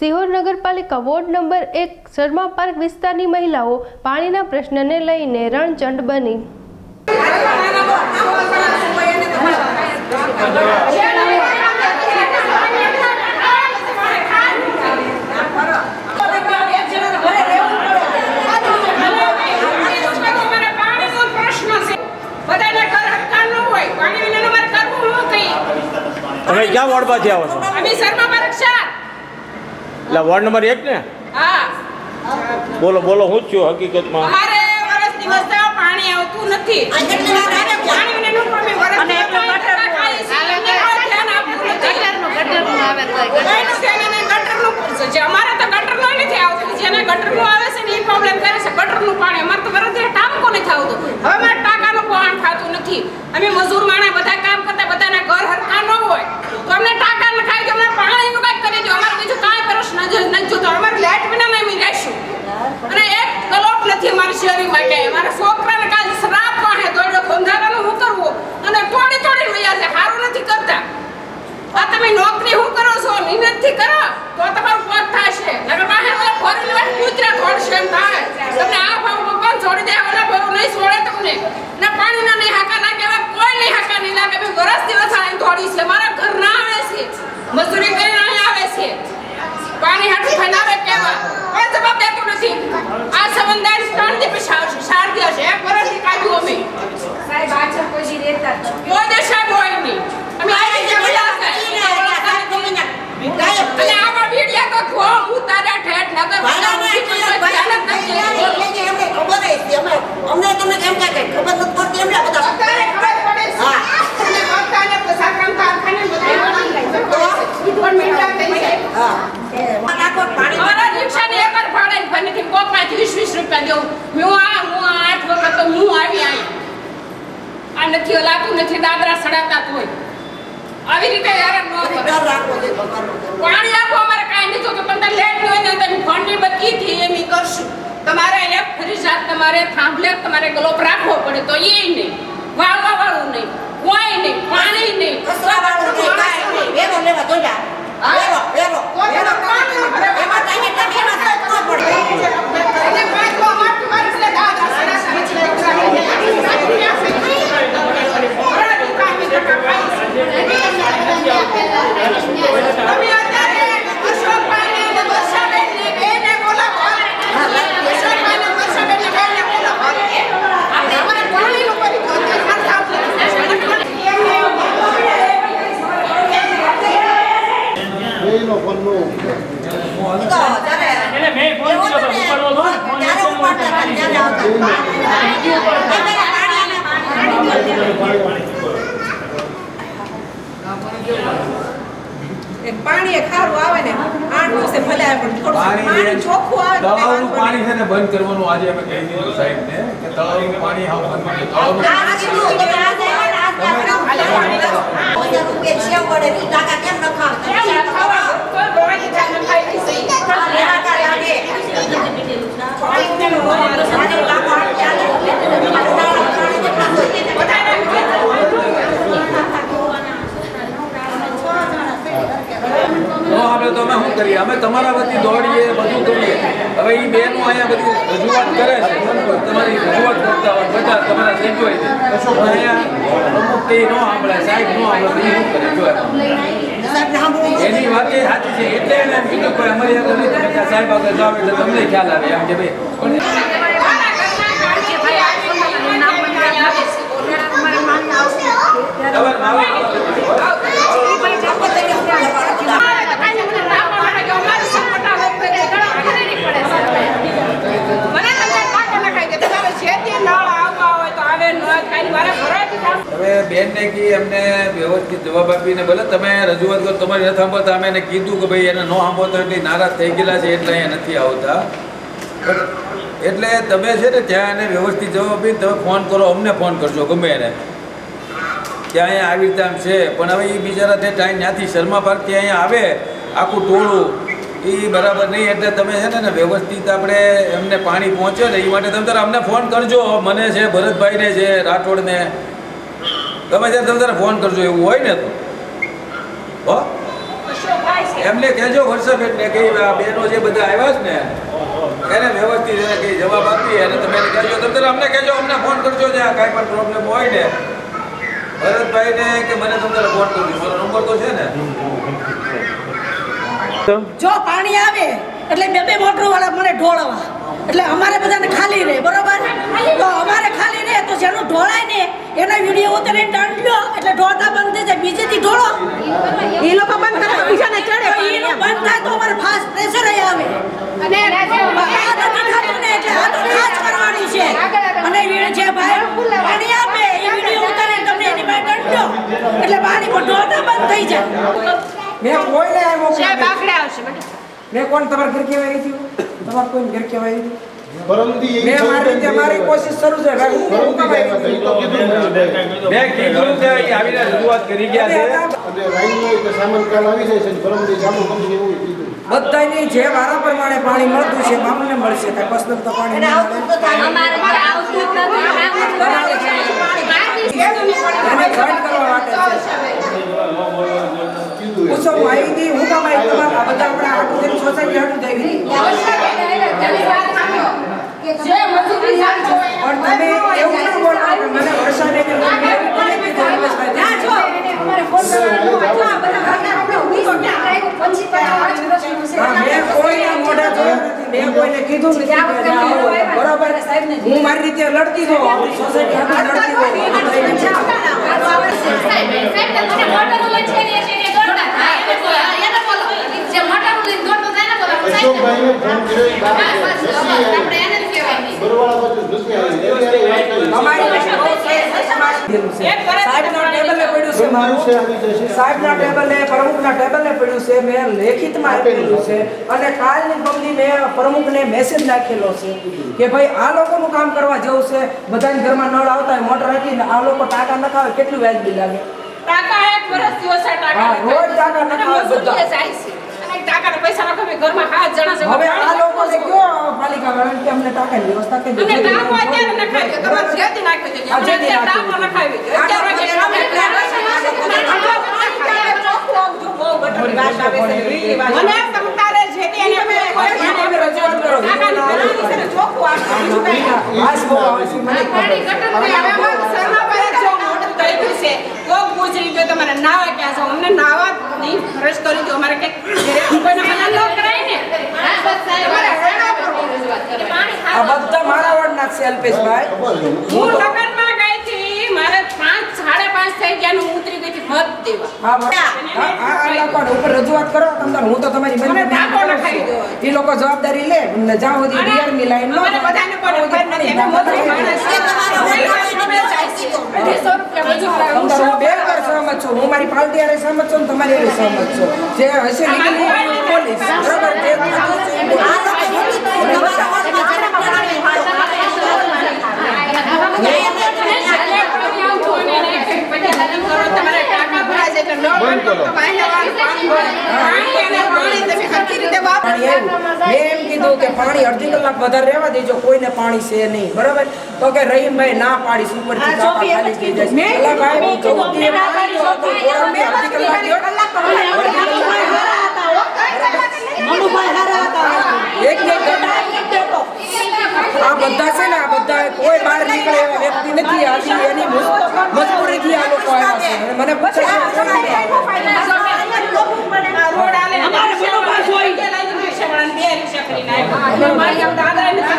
સિહોર નગરપાલિકા ward number એક Sharma park વિસ્તારની મહિલાઓ પાણીના પ્રશ્નને લઈને રણચંડ બની. તમે ક્યાં વોર્ડમાંથી આવો છો. એટલે વોર્ડ નંબર એક ને બોલો બોલો હું છું હકીકતમાં પાણી આવતું નથી. અમારે તો ગટરનું નથી આવતું. જેને ગટરનું આવે છે ને એ problem કરે છે. ગટરનું પાણી. અમારે તો વરસ ટાંકો નથી આવતું હવે અમારે ટાંકાનું પાણી ખાતું નથી. અમે મજૂર માણસ બધા કામ કરતા બધાના ઘર હરખા ન હોય તો અમને ટાંકા ન ખાય તો અમને પાણીનું કાંઈક કરી દો અમારે બીજું કાંઈ પ્રશ્ન જ નથી જોતો અમારે લાઈટ વિના અમે રહેશું અને એક કલોટ શેરી માટે અમારા છોકરાને કાલ શ્રાપ પાહે દોડ્યો ધંધારાનું હું કરવું અને તોડી તોડી વયા છે સારું નથી કરતા. આ તમે નોકરી હું કરો છો મહેનતથી કરો, તો તમારું પગ થશે. નગર પાસે ફોરેન વાળા કૂતરા છોડશે એમ થાય તમને આ ભાવ કોણ છોડી દે ઓલા ભાવ નહીં છોડે તમને ને પાણીના નહીં હાકા ના કહેવાય કોઈ નહીં હાકા નહીં લાગે મેં વરસ દિવસ અહીં દોડી છે મારા ઘર ના આવે છે મજૂરી કરીને અહીં આવે છે પાણી હાટું ખનાવે કેવા કોઈ જવાબ દેતું નથી આ સમંદર ત્રણ દિવસ આવશે ચાર દિવસ એક વર્ષથી કાઢ્યું અમે સાહેબ આચર પછી રહેતા જ છે. કોઈ દેશા હોય નહીં અમે આવી ગયા બધા અને આવા બીડિયા તો ધો ઉતારા ઠેઠ નગર અત્યારે ખબર પડે છે અને બધાને પસારકામ કારખાને બધા પણ મીઠા થઈ જાય અમારા રિક્ષાને એક જ ભાડે ભરીથી કોકમાંથી વીસ વીસ રૂપિયા દેવું હું આ હું આ આઠ વખત તો હું આવી અહીં આ નથી ઓલાતું નથી દાદરા સડાતા તોય આવી રીતે હેરાન ન કરો. પાણી આપો અમારે કાંઈ નહીં તો તમને લેટ હોય ને તમે ફંડની બધી થી એમ કરશું. તમારે એક ફરીજાત તમારે થાંભલે તમારે ગલોપ રાખવો પડે તો એ નહીં. વાળવા વાળું નહીં કોઈ નહીં પાણી નહીં. અને પાંચ અમારથી મારે છે દાદરા અમે અત્યારે અશોકભાઈને અને વર્ષાબેનને બેને બોલાવો. અશોકભાઈને અને વર્ષાબેનને બેને બોલાવો. અમારે પાણીનું કરી દો. અત્યારે મારે એટલે મેં ફોન કર્યો તો ઉપાડવો હતો ને, ફોન એકદમ પાણી એ ખારું આવે ને આઠ દિવસે ભલે આવે પણ થોડું પાણી ચોખ્ખું આવે તળાવનું પાણી છે ને બંધ કરવાનું આજે અમે કહી દીધું સાહેબને કે તળાવનું પાણી હાવ બંધ કરી. તળાવનું જાય ને ખાઈ લઈશું. આપણે તો અમે શું કરીએ? અમે તમારા વતી દોડીએ, બધું કરીએ. હવે એ બેનો અહીંયા બધી રજૂઆત કરે છે. તમારી રજૂઆત કરતા હોય, બધા તમારા હોય છે અહીંયા અમુક તે ન સાહેબ ન સાંભળે એ શું કરે? જો એની વાત એ સાચી છે એટલે એને બીજું કોઈ અમારી આગળ તમે સાહેબ આગળ જાઓ એટલે તમને ખ્યાલ આવે એમ કે ભાઈ મારું હવે બેનને કી એમને વ્યવસ્થિત જવાબ આપીને ભલે તમે રજૂઆત કરો, તમારી નથી સાંભળતા, અમે એને કીધું કે ભાઈ એને ન સાંભળતો એટલે નારાજ થઈ ગયેલા છે એટલે અહીંયા નથી આવતા. એટલે તમે છે ને ત્યાં એને વ્યવસ્થિત જવાબ આપીને તમે ફોન કરો, અમને ફોન કરજો, ગમે એને. કે અહીંયા આવી રીતે આમ છે. પણ હવે એ બિચારા તે ટાઈમ ત્યાંથી શર્મા પાર્કથી અહીંયા આવે, આખું ટોળું. એ બરાબર નહીં, એટલે તમે છે ને વ્યવસ્થિત આપણે એમને પાણી પહોંચે ને એ માટે તમે તારે અમને ફોન કરજો. મને છે ભરતભાઈને છે, રાઠોડને. ગમે ત્યારે તમે તારે ફોન કરજો, એવું હોય ને તો. હો? એમને કહેજો વર્ષાબેનને કે આ બહેનો જે બધા આવ્યા છે ને, એને વ્યવસ્થિત એને કંઈ જવાબ આપી અને તમે એને કહેજો, તમે અમને કહેજો, અમને ફોન કરજો જે આ કાંઈ પણ પ્રોબ્લેમ હોય ને. ભરતભાઈને કે મને તમે તારે ફોન કરજો, મારો નંબર તો છે ને. જો પાણી આવે, એટલે બે બે મોટર વાળા મને ઢોળવા. એટલે અમારે બધાને ખાલી રહે, બરોબર? તો અમારે ખાલી રહે, તો જેનું ઢોળાય ને, એના વીડિયો ઉતારીને બંધ થઈ જાય બીજેથી ઢોળો. એ લોકો બંધ કરે તો બીજાને ચડે એનું બંધ થાય તો અમારે ફાસ્ટ પ્રેશર આવે. અને એટલે આ તો ખાસ કરવાની છે. અને વી- જે ભાઈ પાણી આપે એ વીડિયો ઉતારીને તમને એની પાસે દંડ. એટલે પાણી પર ઢોળતા બંધ થઈ જાય. મેં કોઈને આવ્યો મોકલી સાહેબ આવશે મેં કોણ તમારા ઘર કહેવાય નથી? તમારા કોઈ ઘર કહેવાય નથી? મેં મારી રીતે મારી કોશિશ શરૂ છે. મેં કીધું આવીને રજૂઆત કરી ગયા છે. બધાની જે વારા પ્રમાણે પાણી મળતું છે બામણને મળશે કાંઈ તો પાણી હું તમારી તમારા બધા આપણે આટલું સોસાયટી આટલું આવી હા, મારી રીતે લડતી હોઉં સોસાયટી લડતી હોઉં અશોકભાઈને ફોન કર્યો એ સાહેબના ટેબલે પડ્યું છે છે આવી જશે. સાહેબના ટેબલે પ્રમુખના ટેબલે પડ્યું છે મેં લેખિતમાં આપેલું છે. અને કાલની પગલી મેં પ્રમુખને મેસેજ નાખેલો છે કે ભાઈ આ લોકોનું કામ કરવા જેવું છે. બધાના ઘરમાં નળ આવતા હોય મોટર રાખીને આ લોકો ટાંકા નખાવે કેટલું વ્યાજબી લાગે? ટાકા એક વર્ષથી ઓછા ટાકા રોજ ટાંકા નખાવે બધા. પૈસા નાખો મેં ઘરમાં હાથ જણા છે. હવે આ લોકો છે કયો પાલિકા વાળાને કે અમને ટાંકાની વ્યવસ્થા કરી અને દેજો. અત્યારે નખાવી દો. તમારે જેથી નાખી દેજો. હા, અત્યારે ટાંકો નાખી નખાવી અત્યારે તો જે અમે મને તમ તારે જેથી એને તમે રજૂઆત કરો. આજ બહુ આવે છે, મને ખબર છે. હવે અમારું શર્માભાઈ જો મોટું થઈ ગયું છે તો ગુજરી ગયો તમારે નાવા ક્યાં છો અમને નાવા નહીં ફરજ કરી દો અમારે કંઈક કોઈને મના ન કરાય ને તમારે હેરાન કરવો. આ બધા મારા વડના જ છે અલ્પેશભાઈ હું લગ્નમાં ગઈ હતી મારે પાંચ સાડા પાંચ થઈ ગયા ને હું ઉતરી ગઈ હતી મત દેવા. હા હા, હા, આ લોકોને ઉપર રજૂઆત કરો તમને હું તો તમારી બંને દો. એ લોકો જવાબદારી લે ને જ્યાં સુધી અને ડીઆરની લાઈન બધાને ખબર નથી એનો લાવે. હું હું બે વાર સહમત છો હું મારી સહમત છું તમારી સહમત છું. જે હશે લીગલી પોલીસ બરાબર? જે ટાંકા ભરાય છે એટલે ન બંધ કરો. તો વાહિને વાળું પાણી ભરે. પાણી અને પાણી તમે સરખી રીતે વાપરો. પાણી આવ્યું. મેં એમ કીધું કે પાણી અડધી કલાક વધારે રહેવા દેજો કોઈને પાણી છે નહીં. બરાબર? તો કે રહીમભાઈ ના પાડીશ અલા ભાઈ ના એક ઘટના આ બધા છે ને આ બધા કોઈ બહાર નીકળે એવા વ્યક્તિ નથી. આજે એની મુશ્કેલ 你们要打